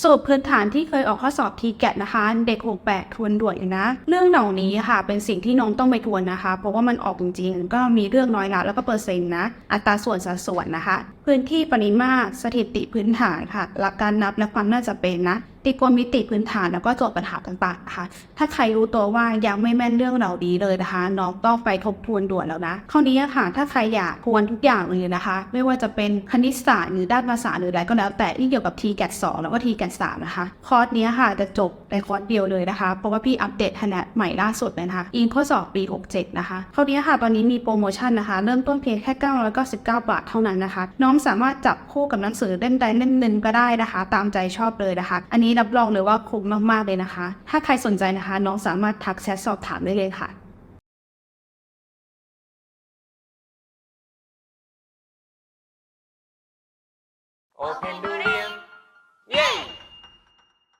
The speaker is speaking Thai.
สรุปพื้นฐานที่เคยออกข้อสอบทีแกะนะคะ เด็ก 68 ทวนด่วนอยู่นะ เรื่องเหล่านี้ค่ะ เป็นสิ่งที่น้องต้องไปทวนนะคะ เพราะว่ามันออกจริงๆ ก็มีเรื่องน้อยละแล้วก็เปอร์เซ็นต์นะ อัตราส่วนสัดส่วนนะคะ พื้นที่ปริมาตรสถิติพื้นฐานค่ะ หลักการนับและความน่าจะเป็นนะตรีโกณมิติพื้นฐานแล้วก็โจทย์ปัญหาต่างๆนะคะถ้าใครรู้ตัวว่ายังไม่แม่นเรื่องเหล่านี้เลยนะคะ น้องต้องไปทบทวนด่วนแล้วนะข้อนี้ค่ะ ถ้าใครอยากทวนทุกอย่างเลยนะคะ ไม่ว่าจะเป็นคณิตศาสตร์หรือด้านภาษาหรืออะไรก็แล้วแต่ที่เกี่ยวกับ t g a t 2แล้วก็ t g a t 3นะคะคอร์สนี้ค่ะจะจบในคอร์สเดียวเลยนะคะ เพราะว่าพี่อัปเดตคะแนนใหม่ล่าสุดเลยนะคะอิงข้อสอบปี67นะคะข้อนี้ค่ะตอนนี้มีโปรโมชั่นนะคะ เริ่มต้นเพียงแค่999บาทเท่านั้นนะคะน้องสามารถจับคู่กับหนังสือเล่มใดเล่มหนึ่งก็ได้นะคะ ตามใจชอบเลยนะคะ อันนี้รับรองเลยว่าคุ้มมากๆเลยนะคะ ถ้าใครสนใจนะคะ น้องสามารถทักแชทสอบถามได้เลยค่ะ Open